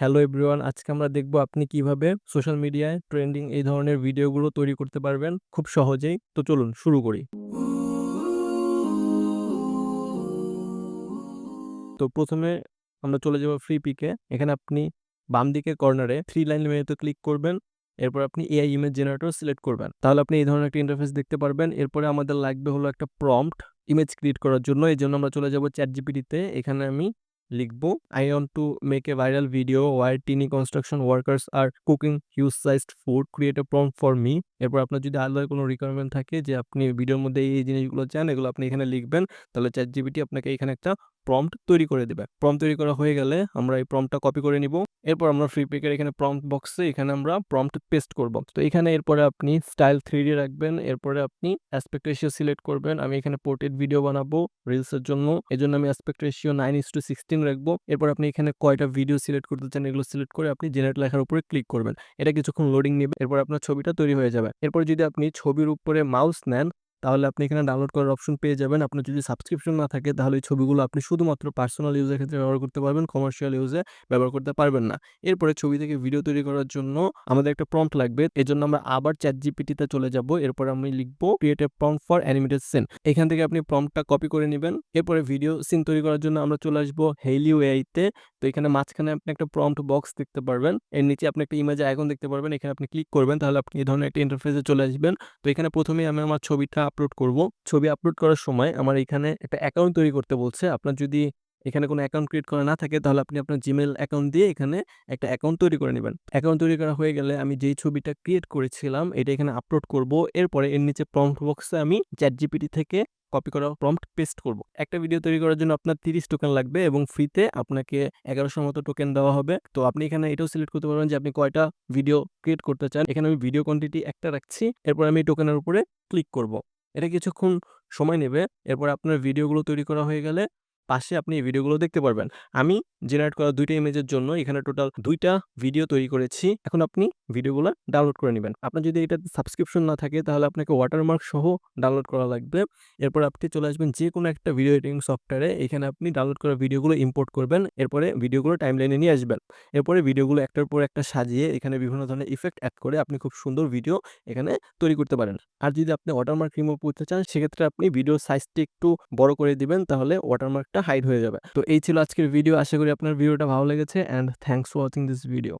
Hello everyone আজকে আমরা দেখব আপনি কীভাবে সোশ্যাল মিডিয়ায় ট্রেন্ডিং এই ধরনের ভিডিওগুলো তৈরি করতে পারবেন খুব সহজেই। তো চলুন শুরু করি। তো প্রথমে আমরা চলে যাব ফ্রি পিকে এখানে আপনি বাম দিকে কর্নারে থ্রি লাইন মেনুতে ক্লিক করবেন। এরপর আপনি এআই ইমেজ জেনারেটর সিলেক্ট করবেন। তাহলে আপনি এই ধরনের একটা ইন্টারফেস দেখতে পারবেন। এরপরে আমাদের লাগবে হলো একটা প্রম্পট ইমেজ ক্রিয়েট করার জন্য। এই জন্য আমরা চলে যাব চ্যাট জিপিটিতে এখানে আমি লিখব। I want to make a viral video with tiny construction workers are cooking huge sized food create a prompt for me এরপর আপনার যদি আলাদা কোনো রিকোয়ারমেন্ট থাকে যে আপনি ভিডিওর মধ্যে এই জিনিসগুলো চান, এগুলো আপনি এখানে লিখবেন। তাহলে চ্যাট জিবিটি আপনাকে এখানে একটা প্রম্পট তৈরি করে দেবে। প্রম্পট তৈরি করা হয়ে গেলে আমরা এই প্রম্পটটা কপি করে নিব। এরপর আমরা ফ্রি পেকের এখানে প্রম্পট বক্সে এখানে আমরা প্রম্পট পেস্ট করব। তো এখানে এরপরে আপনি স্টাইল থ্রি রাখবেন, এরপরে আপনি অ্যাসপেক্ট রেশিও সিলেক্ট করবেন। আমি এখানে পোর্ট্রেট ভিডিও বানাবো রিলসের জন্য। এই জন্য আমি aspect ratio nine is to sixteen রাখব। এরপর আপনি এখানে কয়টা ভিডিও সিলেক্ট করতে চান এগুলো সিলেক্ট করে আপনি জেনারেট লেখার উপরে ক্লিক করবেন। এটা কিছুক্ষণ লোডিং নেবে, এরপর আপনার ছবিটা তৈরি হয়ে যাবে। এরপর যদি আপনি ছবির উপরে মাউস নেন তাহলে আপনি এখানে ডাউনলোড করার অপশন পেয়ে যাবেন। আপনার যদি সাবস্ক্রিপশন না থাকে, তাহলে এই ছবিগুলো আপনি শুধুমাত্র পার্সোনাল ইউজের ক্ষেত্রে ব্যবহার করতে পারবেন কমার্শিয়াল ইউজে ব্যবহার করতে পারবেন না। এরপরে ছবি থেকে ভিডিও তৈরি করার জন্য আমাদের একটা প্রম্পট লাগবে। এর জন্য আমরা আবার চ্যাট জিপিটিতে চলে যাব। এরপর আমি লিখব create a prompt for animated scene এখান থেকে আপনি প্রম্পটটা কপি করে নেবেন। এরপরে ভিডিও সিন তৈরি করার জন্য আমরা চলে আসব হেলিও এআইতে তো এখানে মাঝখানে আপনি একটা প্রম্পট বক্স দেখতে পারবেন। এর নিচে আপনি একটা ইমেজ আইকন দেখতে পারবেন। এখানে আপনি ক্লিক করবেন, তাহলে আপনি এই ধরনের একটা ইন্টারফেসে চলে আসবেন। তো এখানে প্রথমেই আমি আমার ছবিটা আপলোড করব। ছবি আপলোড করার সময় আমার এখানে একটা অ্যাকাউন্ট তৈরি করতে বলছে। আপনার যদি এখানে কোনো অ্যাকাউন্ট ক্রিয়েট করা না থাকে, তাহলে আপনি আপনার জিমেল অ্যাকাউন্ট দিয়ে এখানে একটা অ্যাকাউন্ট তৈরি করে নেবেন। অ্যাকাউন্ট তৈরি করা হয়ে গেলে আমি যেই ছবিটা ক্রিয়েট করেছিলাম, এটা এখানে আপলোড করব। এরপরে এর নিচে প্রম্পট বক্সে আমি চ্যাট জিপিটি থেকে কপি করা প্রম্পট পেস্ট করব। একটা ভিডিও তৈরি করার জন্য আপনার তিরিশ টোকেন লাগবে এবং ফ্রিতে আপনাকে এগারোশোর মতো টোকেন দেওয়া হবে। তো আপনি এখানে এটাও সিলেক্ট করতে পারবেন যে আপনি কয়টা ভিডিও ক্রিয়েট করতে চান। এখানে আমি ভিডিও কোয়ান্টিটি একটা রাখছি, এরপর আমি টোকেনের উপরে ক্লিক করব। এটা কিছুক্ষণ সময় নেবে। এরপর আপনার ভিডিওগুলো তৈরি করা হয়ে গেলে পাশে আপনি এই ভিডিওগুলো দেখতে পারবেন। আমি জেনারেট করা দুইটা ইমেজের জন্য এখানে টোটাল দুইটা ভিডিও তৈরি করেছি। এখন আপনি ভিডিওগুলো ডাউনলোড করে নেবেন। আপনার যদি এটা সাবস্ক্রিপশন না থাকে, তাহলে আপনাকে ওয়াটারমার্ক সহ ডাউনলোড করা লাগবে। এরপর আপনি চলে আসবেন যে কোনো একটা ভিডিও এডিটিং সফটওয়্যারে এখানে আপনি ডাউনলোড করা ভিডিওগুলো ইম্পোর্ট করবেন। এরপরে ভিডিওগুলো টাইম লাইনে নিয়ে আসবেন। এরপরে ভিডিওগুলো একটার পর একটা সাজিয়ে এখানে বিভিন্ন ধরনের ইফেক্ট অ্যাড করে আপনি খুব সুন্দর ভিডিও এখানে তৈরি করতে পারেন। আর যদি আপনি ওয়াটারমার্ক রিমুভ করতে চান, সেক্ষেত্রে আপনি ভিডিও সাইজটি একটু বড় করে দিবেন, তাহলে ওয়াটারমার্কটা হাইড হয়ে যাবে। তো এই ছিল আজকের ভিডিও আশা করি আপনার ভিডিওটা ভালো লেগেছে and thanks watching this video